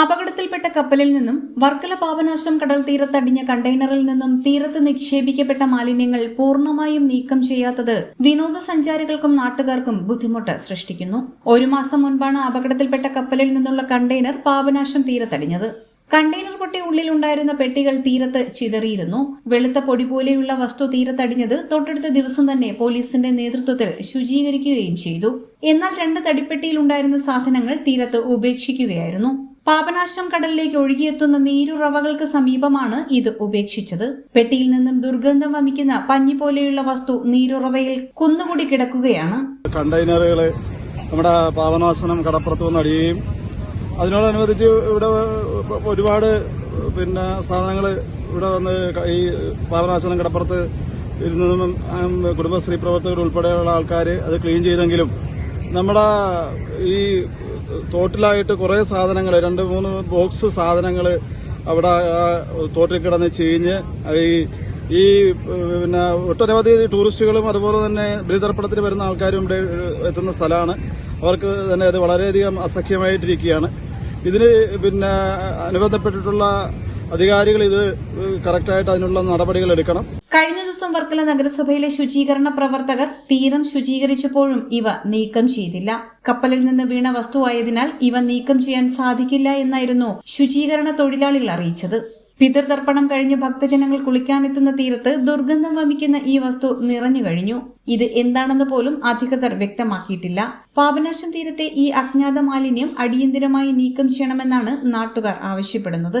അപകടത്തിൽപ്പെട്ട കപ്പലിൽ നിന്നും വർക്കല പാപനാശം കടൽ തീരത്തടിഞ്ഞ കണ്ടെയ്നറിൽ നിന്നും തീരത്ത് നിക്ഷേപിക്കപ്പെട്ട മാലിന്യങ്ങൾ പൂർണമായും നീക്കം ചെയ്യാത്തത് വിനോദസഞ്ചാരികൾക്കും നാട്ടുകാർക്കും ബുദ്ധിമുട്ട് സൃഷ്ടിക്കുന്നു. ഒരു മാസം മുൻപാണ് അപകടത്തിൽപ്പെട്ട കപ്പലിൽ നിന്നുള്ള കണ്ടെയ്നർ പാപനാശം തീരത്തടിഞ്ഞത്. കണ്ടെയ്നർ പൊട്ടി ഉള്ളിലുണ്ടായിരുന്ന പെട്ടികൾ തീരത്ത് ചിതറിയിരുന്നു. വെളുത്ത പൊടി പോലെയുള്ള വസ്തു തീരത്തടിഞ്ഞത് തൊട്ടടുത്ത ദിവസം തന്നെ പോലീസിന്റെ നേതൃത്വത്തിൽ ശുചീകരിക്കുകയും ചെയ്തു. എന്നാൽ രണ്ട് തടിപ്പെട്ടിയിലുണ്ടായിരുന്ന സാധനങ്ങൾ തീരത്ത് ഉപേക്ഷിക്കുകയായിരുന്നു. പാപനാശം കടലിലേക്ക് ഒഴുകിയെത്തുന്ന നീരുറവകൾക്ക് സമീപമാണ് ഇത് ഉപേക്ഷിച്ചത്. പെട്ടിയിൽ നിന്നും ദുർഗന്ധം വമിക്കുന്ന പഞ്ഞി പോലെയുള്ള വസ്തു നീരുറവയിൽ കുന്നുകൂടി കിടക്കുകയാണ്. കണ്ടെയ്നറുകൾ നമ്മുടെ പാപനാശനം കടപ്പുറത്ത് വന്ന് അടിയുകയും അതിനോടനുബന്ധിച്ച് ഇവിടെ ഒരുപാട് പിന്നെ സാധനങ്ങൾ ഇവിടെ വന്ന് ഈ പാപനാശനം കടപ്പുറത്ത് ഇരുന്നതും കുടുംബശ്രീ പ്രവർത്തകർ ഉൾപ്പെടെയുള്ള ആൾക്കാർ അത് ക്ലീൻ ചെയ്തെങ്കിലും നമ്മുടെ ഈ തോട്ടിലായിട്ട് കുറേ സാധനങ്ങൾ രണ്ട് മൂന്ന് ബോക്സ് സാധനങ്ങൾ അവിടെ തോട്ടിൽ കിടന്ന് ചീഞ്ഞ് ഈ ഈ പിന്നെ ഒട്ടനവധി ടൂറിസ്റ്റുകളും അതുപോലെ തന്നെ ബലിതർപ്പണത്തിന് വരുന്ന ആൾക്കാരും ഇവിടെ എത്തുന്ന സ്ഥലമാണ്. അവർക്ക് തന്നെ അത് വളരെയധികം അസഖ്യമായിട്ടിരിക്കുകയാണ് ഇതിന് പിന്നെ അനുബന്ധപ്പെട്ടിട്ടുള്ള അധികാരികൾ ഇത് കറക്റ്റായിട്ട് അതിനുള്ള നടപടികൾ എടുക്കണം. കഴിഞ്ഞ ദിവസം വർക്കല നഗരസഭയിലെ ശുചീകരണ പ്രവർത്തകർ തീരം ശുചീകരിച്ചപ്പോഴും ഇവ നീക്കം ചെയ്തില്ല. കപ്പലിൽ നിന്ന് വീണ വസ്തുവായതിനാൽ ഇവ നീക്കം ചെയ്യാൻ സാധിക്കില്ല എന്നായിരുന്നു ശുചീകരണ തൊഴിലാളികൾ അറിയിച്ചത്. പിതൃതർപ്പണം കഴിഞ്ഞ് ഭക്തജനങ്ങൾ കുളിക്കാനെത്തുന്ന തീരത്ത് ദുർഗന്ധം വമിക്കുന്ന ഈ വസ്തു നിറഞ്ഞു കഴിഞ്ഞു. ഇത് എന്താണെന്ന് പോലും അധികൃതർ വ്യക്തമാക്കിയിട്ടില്ല. പാപനാശം തീരത്തെ ഈ അജ്ഞാത മാലിന്യം അടിയന്തിരമായി നീക്കം ചെയ്യണമെന്നാണ് നാട്ടുകാർ ആവശ്യപ്പെടുന്നത്.